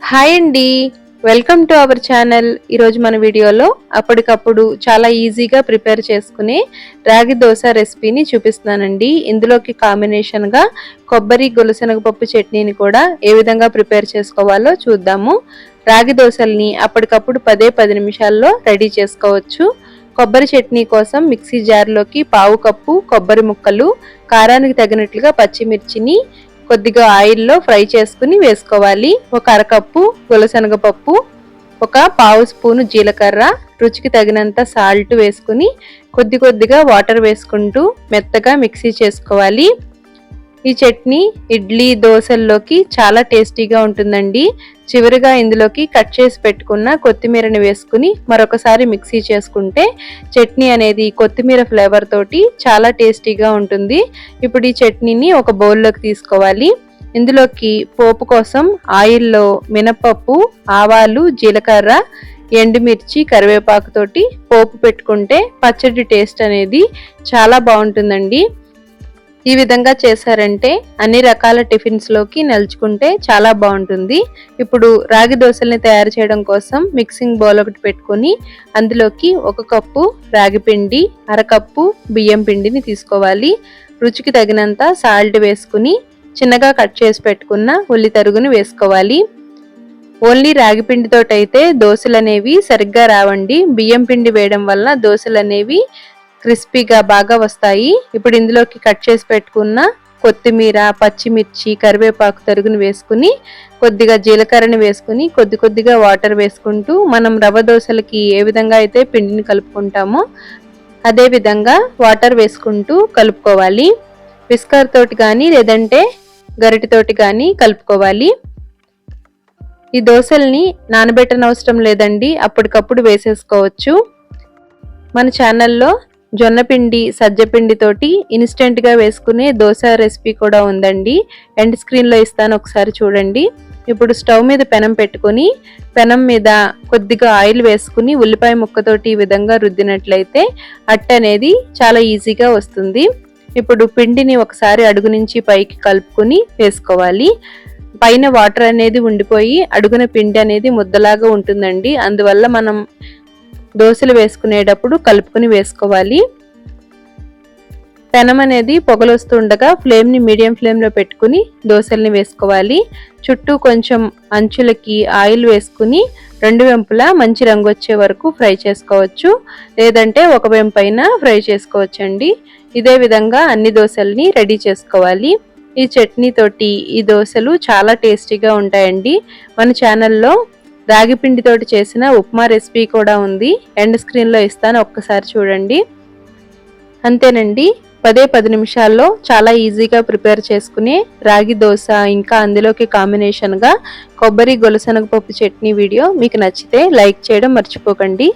Hi అండి. Welcome to our channel. ఈరోజు మన వీడియోలో అప్పటికప్పుడు చాలా ఈజీగా ప్రిపేర్ చేసుకునే రాగి దోశ రెసిపీని చూపిస్తున్నానండి. ఇందులోకి కాంబినేషన్గా కొబ్బరి గొలుసెనగపప్పు చట్నీని కూడా ఏ విధంగా ప్రిపేర్ చేసుకోవాలో చూద్దాము. రాగి దోశల్ని అప్పటికప్పుడు పదే పది నిమిషాల్లో రెడీ చేసుకోవచ్చు. కొబ్బరి చట్నీ కోసం మిక్సీ జార్లోకి పావు కప్పు కొబ్బరి ముక్కలు కారానికి తగినట్లుగా పచ్చిమిర్చిని కొద్దిగా ఆయిల్లో ఫ్రై చేసుకుని వేసుకోవాలి. ఒక అరకప్పు పప్పు ఒక పావు స్పూను జీలకర్ర రుచికి తగినంత సాల్ట్ వేసుకుని కొద్ది కొద్దిగా వాటర్ వేసుకుంటూ మెత్తగా మిక్సీ చేసుకోవాలి. ఈ చట్నీ ఇడ్లీ దోశల్లోకి చాలా టేస్టీగా ఉంటుందండి. చివరిగా ఇందులోకి కట్ చేసి పెట్టుకున్న కొత్తిమీరని వేసుకుని మరొకసారి మిక్సీ చేసుకుంటే చట్నీ అనేది కొత్తిమీర ఫ్లేవర్ తోటి చాలా టేస్టీగా ఉంటుంది. ఇప్పుడు ఈ చట్నీని ఒక బౌల్లోకి తీసుకోవాలి. ఇందులోకి పోపు కోసం ఆయిల్లో మినపప్పు ఆవాలు జీలకర్ర ఎండుమిర్చి కరివేపాకు తోటి పోపు పెట్టుకుంటే పచ్చడి టేస్ట్ అనేది చాలా బాగుంటుందండి. ఈ విధంగా చేశారంటే అన్ని రకాల టిఫిన్స్లోకి నలుచుకుంటే చాలా బాగుంటుంది. ఇప్పుడు రాగి దోశల్ని తయారు చేయడం కోసం మిక్సింగ్ బౌల్ ఒకటి పెట్టుకొని అందులోకి ఒక కప్పు రాగి పిండి అరకప్పు బియ్యం పిండిని తీసుకోవాలి. రుచికి తగినంత సాల్ట్ వేసుకుని చిన్నగా కట్ చేసి పెట్టుకున్న ఉల్లి తరుగుని వేసుకోవాలి. ఓన్లీ రాగి పిండితోటైతే అయితే దోశలు అనేవి సరిగ్గా రావండి. బియ్యం పిండి వేయడం వల్ల దోశలు అనేవి క్రిస్పీగా బాగా వస్తాయి. ఇప్పుడు ఇందులోకి కట్ చేసి పెట్టుకున్న కొత్తిమీర పచ్చిమిర్చి కరివేపాకు తరుగుని వేసుకుని కొద్దిగా జీలకర్రని వేసుకుని కొద్ది కొద్దిగా వాటర్ వేసుకుంటూ మనం రవ్వ దోశలకి ఏ విధంగా అయితే పిండిని కలుపుకుంటామో అదే విధంగా వాటర్ వేసుకుంటూ కలుపుకోవాలి. విస్కర్ తోటి కానీ లేదంటే గరిటితోటి కానీ కలుపుకోవాలి. ఈ దోశల్ని నానబెట్టనవసరం లేదండి. అప్పటికప్పుడు వేసేసుకోవచ్చు. మన ఛానల్లో జొన్నపిండి సజ్జపిండితోటి ఇన్స్టెంట్గా వేసుకునే దోశ రెసిపీ కూడా ఉందండి. ఎండ్ స్క్రీన్లో ఇస్తాను ఒకసారి చూడండి. ఇప్పుడు స్టవ్ మీద పెనం పెట్టుకొని పెనం మీద కొద్దిగా ఆయిల్ వేసుకుని ఉల్లిపాయ ముక్కతోటి ఈ విధంగా రుద్దినట్లయితే అట్ట అనేది చాలా ఈజీగా వస్తుంది. ఇప్పుడు పిండిని ఒకసారి అడుగు నుంచి పైకి కలుపుకొని వేసుకోవాలి. పైన వాటర్ అనేది ఉండిపోయి అడుగున పిండి అనేది ముద్దలాగా ఉంటుందండి. అందువల్ల మనం దోశలు వేసుకునేటప్పుడు కలుపుకొని వేసుకోవాలి. పెనం అనేది పొగలు వస్తుండగా ఫ్లేమ్ని మీడియం ఫ్లేమ్లో పెట్టుకుని దోశల్ని వేసుకోవాలి. చుట్టూ కొంచెం అంచులకి ఆయిల్ వేసుకుని రెండు వెంపులా మంచి రంగు వచ్చే వరకు ఫ్రై చేసుకోవచ్చు. లేదంటే ఒక వెంపైన ఫ్రై చేసుకోవచ్చు అండి ఇదే విధంగా అన్ని దోశల్ని రెడీ చేసుకోవాలి. ఈ చట్నీ తోటి ఈ దోశలు చాలా టేస్టీగా ఉంటాయండి. మన ఛానల్లో రాగి పిండితోటి చేసిన ఉప్మా రెసిపీ కూడా ఉంది. ఎండ్ స్క్రీన్లో ఇస్తాను ఒక్కసారి చూడండి. అంతేనండి పదే పది నిమిషాల్లో చాలా ఈజీగా ప్రిపేర్ చేసుకునే రాగి దోశ ఇంకా అందులోకి కాంబినేషన్గా కొబ్బరి గొలసనగపప్పు చట్నీ వీడియో మీకు నచ్చితే లైక్ చేయడం మర్చిపోకండి.